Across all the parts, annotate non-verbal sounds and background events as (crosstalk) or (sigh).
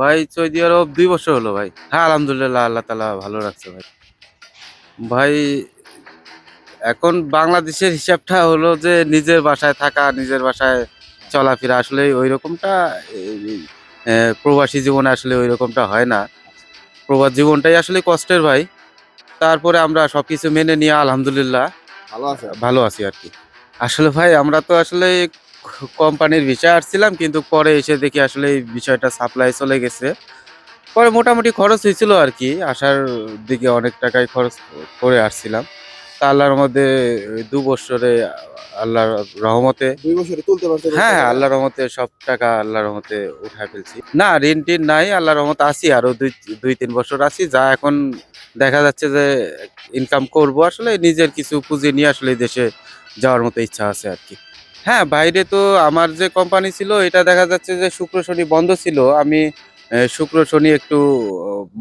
ভাই সৌদি আরব দুই বছর হলো ভাই। হ্যাঁ আলহামদুলিল্লাহ আল্লাহ তালা ভালো রাখছে ভাই। ভাই এখন বাংলাদেশের হিসাবটা হলো যে নিজের বাসায় থাকা নিজের বাসায় চলাফেরা আসলে ওই রকমটা প্রবাসী জীবনে আসলে ওই রকমটা হয় না। প্রবাস জীবনটাই আসলে কষ্টের ভাই। তারপরে আমরা সব কিছু মেনে নিয়ে আলহামদুলিল্লাহ ভালো আছে। ভালো আছি আর কি। আসলে ভাই আমরা তো আসলে কোম্পানির বিষয় আসছিলাম কিন্তু পরে এসে দেখি আসলে এই বিষয়টা সাপ্লাই চলে গেছে। পরে মোটামুটি খরচ হয়েছিল আর কি আসার দিকে অনেক টাকাই খরচ করে আসছিলাম। তা আল্লাহর মধ্যে দু বছরে আল্লাহর রহমতে দুই বছরে তুলতে পারছে। হ্যাঁ আল্লাহর রহমতে সব টাকা আল্লাহর রহমতে উঠায় ফেলছি। না ঋণ টিন নাই আল্লাহর রহমতে আছি আরও দুই দুই তিন বছর আছি। যা এখন দেখা যাচ্ছে যে ইনকাম করব আসলে নিজের কিছু পুঁজি নিয়ে আসলে দেশে যাওয়ার মতো ইচ্ছা আছে আর কি। হ্যাঁ বাইরে তো আমার যে কোম্পানি ছিল, এটা দেখা যাচ্ছে যে শুক্র শনি বন্ধ ছিল। আমি শুক্র শনি একটু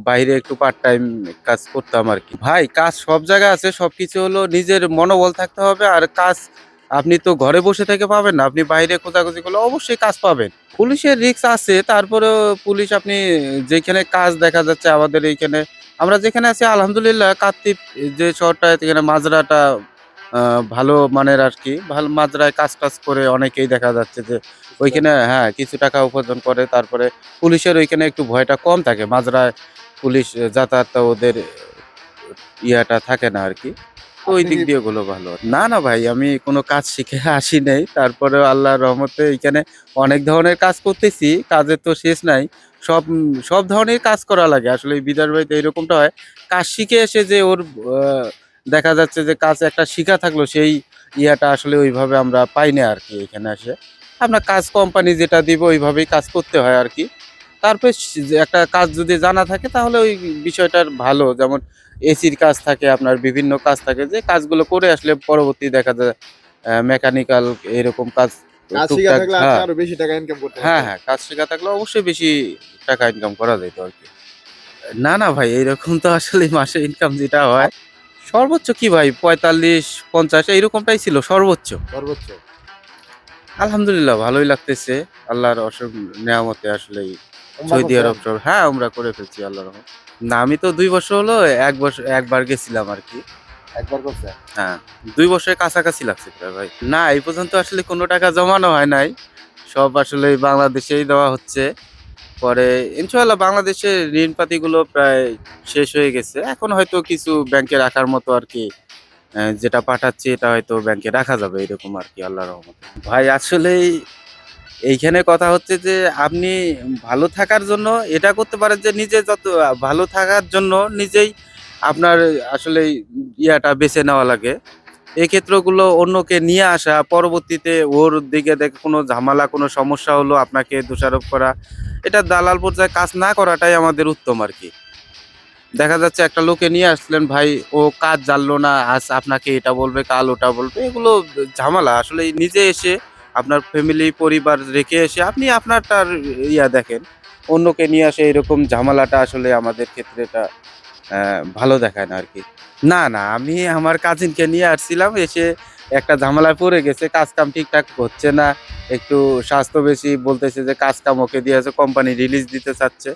বাইরে একটু পার্ট টাইম কাজ করতাম আর কি। ভাই, কাজ সব জায়গায় আছে সব কিছু হলো নিজের মনোবল থাকতে হবে। আর কাজ আপনি তো ঘরে বসে থেকে পাবেন না, আপনি বাইরে খোঁজাখুঁজি করলে অবশ্যই কাজ পাবেন। পুলিশের রিস্ক আছে, তারপরেও পুলিশ আপনি যেখানে কাজ দেখা যাচ্ছে আমাদের এইখানে, আমরা যেখানে আছি, আলহামদুলিল্লাহ, কার্তিক যে শহরটা, এখানে মাজরাটা ভালো মানের আর কি। ভালো মাজরায় কাজ টাজ করে অনেকেই দেখা যাচ্ছে যে ওইখানে হ্যাঁ কিছু টাকা উপার্জন করে তারপরে পুলিশের ওইখানে একটু ভয়টা কম থাকে। মাজরায় পুলিশ যাতায়াতটা ওদের ইয়াটা থাকে না আর কি। ওই দিক দিয়ে গুলো ভালো। না না ভাই আমি কোনো কাজ শিখে (laughs) আসি নাই। তারপরে আল্লাহর রহমতে এখানে অনেক ধরনের কাজ করতেছি কাজের তো শেষ নাই। সব সব ধরনের কাজ করা লাগে। আসলে এই বিদার বাড়িতে এরকমটা হয় কাজ শিখে এসে যে ওর আহ, দেখা যাচ্ছে যে কাজ একটা শিখা থাকল সেই ইয়াটা আসলে ওইভাবে আমরা পাই না আর কি এখানে আসে আপনার কাজ কোম্পানি যেটা দিব ওইভাবেই কাজ করতে হয় আর কি। তারপরে একটা কাজ যদি জানা থাকে তাহলে ওই বিষয়টার ভালো। যেমন এসির কাজ থাকে আপনার বিভিন্ন কাজ থাকে যে কাজগুলো করে আসলে পরবর্তী দেখা যায় মেকানিক্যাল এরকম কাজ হ্যাঁ। হ্যাঁ হ্যাঁ কাজ শেখা থাকলে অবশ্যই বেশি টাকা ইনকাম করা যেত আর কি। না না ভাই এইরকম তো আসলে মাসে ইনকাম যেটা হয় সর্বোচ্চ কি ভাই? পঁয়তাল্লিশ পঞ্চাশ এইরকমটাই ছিল সর্বোচ্চ। সর্বোচ্চ। আলহামদুলিল্লাহ ভালোই লাগতেছে। আল্লাহর অসুখ নেয়ামতে আসলে সৌদি আরব হ্যাঁ আমরা করে ফেলছি আল্লাহর না আমি তো দুই বছর হলো এক বছর একবার গেছিলাম আর কি। একবার করছে? হ্যাঁ দুই বছরের কাছাকাছি লাগছে ভাই। না এই পর্যন্ত আসলে কোনো টাকা জমানো হয় নাই। সব আসলে বাংলাদেশেই দেওয়া হচ্ছে। পরে ইনশাল্লাহ বাংলাদেশে ঋণ পাতিগুলো প্রায় শেষ হয়ে গেছে। এখন হয়তো কিছু ব্যাংকে রাখার মতো আর কি যেটা পাঠাচ্ছি এটা হয়তো ব্যাংকে রাখা যাবে এরকম আর কি, আল্লাহর রহমতে। ভাই আসলেই এইখানে কথা হচ্ছে যে আপনি ভালো থাকার জন্য এটা করতে পারেন যে নিজে যত ভালো থাকার জন্য নিজেই আপনার আসলে ইয়াটা বেছে নেওয়া লাগে। এই ক্ষেত্রগুলো অন্যকে নিয়ে আসা, পরবর্তীতে ওর দিকে দেখে কোনো ঝামেলা, কোনো সমস্যা হলো আপনাকে দোষারোপ করা এটা দালাল পর্যায়ে কাজ না করাটাই আমাদের উত্তম আর কি। দেখা যাচ্ছে একটা লোকে নিয়ে আসলেন, ভাই, ও কাজ জানলো না, আজ আপনাকে এটা বলবে, কাল ওটা বলবে। এগুলো ঝামেলা। আসলে নিজে এসে, আপনার ফ্যামিলি পরিবার রেখে এসে আপনি আপনারটার ইয়া দেখেন। অন্যকে নিয়ে আসে এরকম ঝামেলাটা আসলে আমাদের ক্ষেত্রে এটা ভালো দেখায় না আর কি। না না, আমি আমার কাজিনকে নিয়ে আসছিলাম, এসে একটা ঝামেলায় পড়ে গেছে কাজ কাম ঠিকঠাক হচ্ছে না, একটু স্বাস্থ্য বেশি বলতেছে যে কাজ কাম ওকে দিয়েছে কোম্পানি রিলিজ দিতে চাচ্ছে।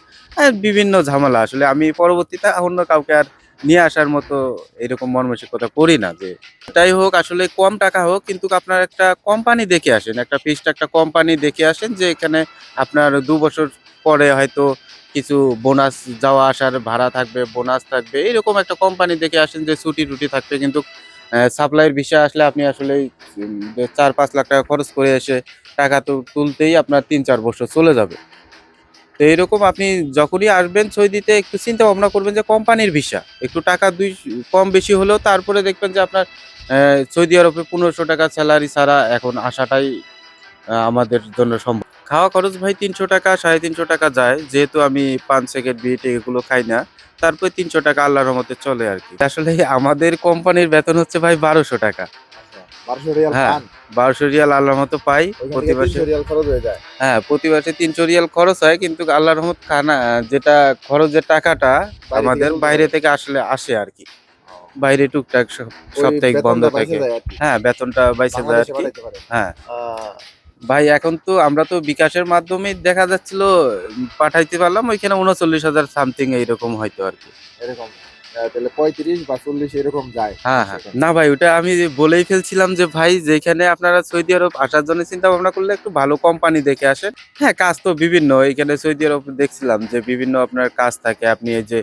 বিভিন্ন ঝামেলা, আসলে আমি পরবর্তীতে অন্য কাউকে আর নিয়ে আসার মতো এরকম মর্মসিকতা করি না যে এটাই হোক, আসলে কম টাকা হোক, কিন্তু আপনার একটা কোম্পানি দেখে আসেন, একটা ফিক্সড একটা কোম্পানি দেখে আসেন যে এখানে আপনার দু বছর পরে হয়তো কিছু বোনাস, যাওয়া আসার ভাড়া থাকবে, বোনাস থাকবে, এরকম একটা কোম্পানি দেখে আসেন যে ছুটি টুটি থাকবে। কিন্তু সাপ্লাইয়ের বিষয় আসলে আপনি আসলে চার পাঁচ লাখ টাকা খরচ করে এসে টাকা তো, তুলতেই আপনার তিন চার বছর চলে যাবে। তো এইরকম আপনি যখনই আসবেন সই দিতে একটু চিন্তা ভাবনা করবেন যে কোম্পানির ভিসা। একটু টাকা দুই, কম বেশি হলেও তারপরে দেখবেন যে আপনার সৌদি আরবে পনেরোশো টাকা স্যালারি ছাড়া এখন আসাটাই আমাদের জন্য সম্ভব। খাওয়া খরচ ভাই তিনশো টাকা সাড়ে তিনশো টাকা যায়। যেহেতু আমি পান সেকেন্ড বিট এগুলো খাই না তারপরে তিনশো টাকা আল্লাহর রহমতে চলে আর কি। আসলে আমাদের কোম্পানির বেতন হচ্ছে ভাই বারোশো টাকা। আচ্ছা, হ্যাঁ, বারোশো রিয়াল আল্লাহর মতো পাই। প্রতি মাসে তিনশো রিয়াল খরচ হ্যাঁ প্রতি মাসে তিনশো রিয়াল খরচ হয় কিন্তু আল্লাহর রহমত খানা যেটা খরচের টাকাটা আমাদের বাইরে থেকে আসলে আসে আর কি। বাইরে টুকটাক সাপ্তাহিক বন্ধ থাকে। হ্যাঁ বেতনটা বাইসে যায় আর কি। হ্যাঁ। ভাই এখন তো আমরা তো বিকাশের মাধ্যমে দেখা যাচ্ছিল পাঠাইতে পারলাম ওইখানে উনচল্লিশ হাজার সামথিং এইরকম হয়তো আর কি। এরকম। তাহলে পঁয়ত্রিশ বা চল্লিশ এরকম যায়। হ্যাঁ হ্যাঁ। না ভাই ওটা আমি বলেই ফেলছিলাম যে ভাই যেখানে আপনারা সৌদি আরব আসার জন্য চিন্তা ভাবনা করলে একটু ভালো কোম্পানি দেখে আসেন। হ্যাঁ কাজ তো বিভিন্ন। এখানে সৌদি আরব দেখছিলাম যে বিভিন্ন আপনার কাজ থাকে। আপনি এই যে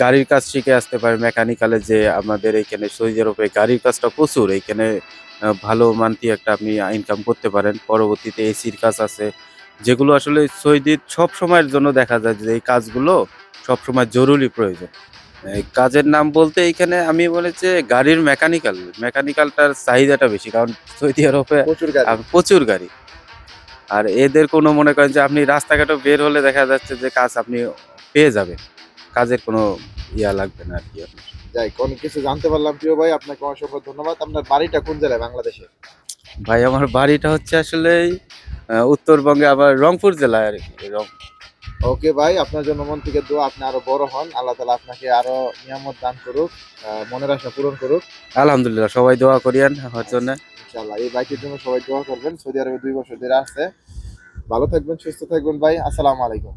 গাড়ির কাজ শিখে আসতে পারে মেকানিক্যালে যে আমাদের এইখানে সৌদি আরবে গাড়ির কাজটা প্রচুর এইখানে ভালো মান্তি একটা আপনি ইনকাম করতে পারেন। পরবর্তীতে এসির কাজ আছে যেগুলো আসলে সৌদির সব সময়ের জন্য দেখা যায় যে এই কাজগুলো সব সময় জরুরি প্রয়োজন। কাজের নাম বলতে এইখানে আমি বলেছি গাড়ির মেকানিক্যাল মেকানিক্যালটার চাহিদাটা বেশি কারণ সৌদি আরবে প্রচুর গাড়ি। আর প্রচুর গাড়ি। আর এদের কোনো মনে করেন যে আপনি রাস্তাঘাটে বের হলে দেখা যাচ্ছে যে কাজ আপনি পেয়ে যাবেন। কাজের কোনো ইয়া লাগবে না আর কি আপনার। যাই অনেক কিছু জানতে পারলাম প্রিয় ভাই আপনাকে অসংখ্য ধন্যবাদ। আপনার বাড়িটা কোন জেলায় বাংলাদেশে? ভাই আমার বাড়িটা হচ্ছে আসলে উত্তরবঙ্গে আবার রংপুর জেলায় আর কি রং ওকে ভাই আপনার জন্য মন থেকে দোয়া আপনি আরও বড় হন। আল্লাহ তালা আপনাকে আরও নিয়ামত দান করুক মনের আশা পূরণ করুক। আলহামদুলিল্লাহ সবাই দোয়া করিয়েন আমার জন্য। ইনশাআল্লাহ এই বাইকের জন্য সবাই দোয়া করবেন। সৌদি আরবে দুই বছর ধরে আছে। ভালো থাকবেন সুস্থ থাকবেন ভাই। আসসালামু আলাইকুম।